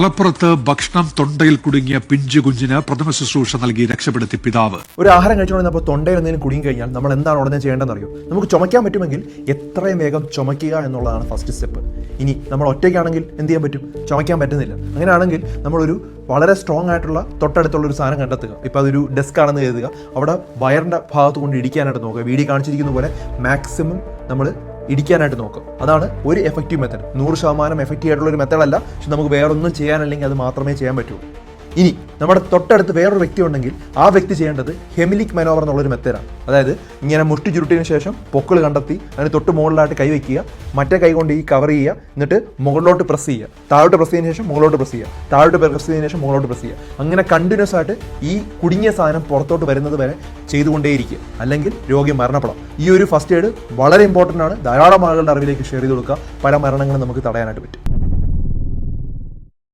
മലപ്പുറത്ത് ഭക്ഷണം തൊണ്ടയിൽ കുടുങ്ങിയ പിഞ്ചു കുഞ്ഞിന് പ്രഥമ ശുശ്രൂഷ നൽകി രക്ഷപ്പെടുത്തി പിതാവ്. ഒരു ആഹാരം കഴിച്ചുകൊണ്ടിരുന്നപ്പോൾ തൊണ്ടയിൽ എന്തെങ്കിലും കുടുങ്ങി കഴിഞ്ഞാൽ നമ്മൾ എന്താണ് ഉടനെ ചെയ്യേണ്ടതെന്ന് അറിയോ നമുക്ക് ചുമയ്ക്കാൻ പറ്റുമെങ്കിൽ എത്രയും വേഗം ചുമയ്ക്കുക എന്നുള്ളതാണ് ഫസ്റ്റ് സ്റ്റെപ്പ് ഇനി നമ്മൾ ഒറ്റയ്ക്കാണെങ്കിൽ എന്ത് ചെയ്യാൻ പറ്റും? ചുമയ്ക്കാൻ പറ്റുന്നില്ല. അങ്ങനെയാണെങ്കിൽ നമ്മളൊരു വളരെ സ്ട്രോങ് ആയിട്ടുള്ള തൊട്ടടുത്തുള്ള ഒരു സാധനം കണ്ടെത്തുക. ഇപ്പോൾ അതൊരു ഡെസ്ക് ആണെന്ന് കരുതുക. അവിടെ വയറിന്റെ ഭാഗത്ത് കൊണ്ട് ഇടിക്കാനായിട്ട് നോക്കുക. വീഡിയോ കാണിച്ചിരിക്കുന്ന പോലെ മാക്സിമം നമ്മൾ ഇടിക്കാനായിട്ട് നോക്കും. അതാണ് ഒരു എഫക്റ്റീവ് മെത്തേഡ് നൂറ് ശതമാനം എഫക്റ്റീവ് ആയിട്ടുള്ള ഒരു മെത്തഡല്ല പക്ഷെ നമുക്ക് വേറൊന്നും ചെയ്യാനല്ലെങ്കിൽ അത് മാത്രമേ ചെയ്യാൻ പറ്റൂ. ഇനി നമ്മുടെ തൊട്ടടുത്ത് വേറൊരു വ്യക്തി ഉണ്ടെങ്കിൽ ആ വ്യക്തി ചെയ്യേണ്ടത് ഹെമിലിക് മനോവർ എന്നുള്ളൊരു മെത്തേഡാണ് അതായത് ഇങ്ങനെ മുഷ്ടി ചുരുട്ടിയതിന് ശേഷം പൊക്കിൾ കണ്ടെത്തി അതിന് തൊട്ട് മുകളിലായിട്ട് കൈ വെക്കുക മറ്റേ കൈ കൊണ്ട് ഈ കവർ ചെയ്യുക എന്നിട്ട് മുകളിലോട്ട് പ്രസ് ചെയ്യുക. താഴോട്ട് പ്രസ് ചെയ്തതിന് ശേഷം മുകളിലോട്ട് പ്രസ് ചെയ്യുക. താഴോട്ട് പ്രസ് ചെയ്തതിന് ശേഷം മുകളിലോട്ട് പ്രസ് ചെയ്യുക. അങ്ങനെ കണ്ടിന്യൂസ് ആയിട്ട് ഈ കുടുങ്ങിയ സാധനം പുറത്തോട്ട് വരുന്നത് വരെ ചെയ്തുകൊണ്ടേയിരിക്കുക. അല്ലെങ്കിൽ രോഗി മരണപ്പെടാം. ഈ ഒരു ഫസ്റ്റ് എയ്ഡ് വളരെ ഇമ്പോർട്ടന്റ് ആണ്. ധാരാളം ആളുകളുടെ അറിവിലേക്ക് ഷെയർ ചെയ്ത് കൊടുക്കുക. പല മരണങ്ങളും നമുക്ക് തടയാനായിട്ട് പറ്റും.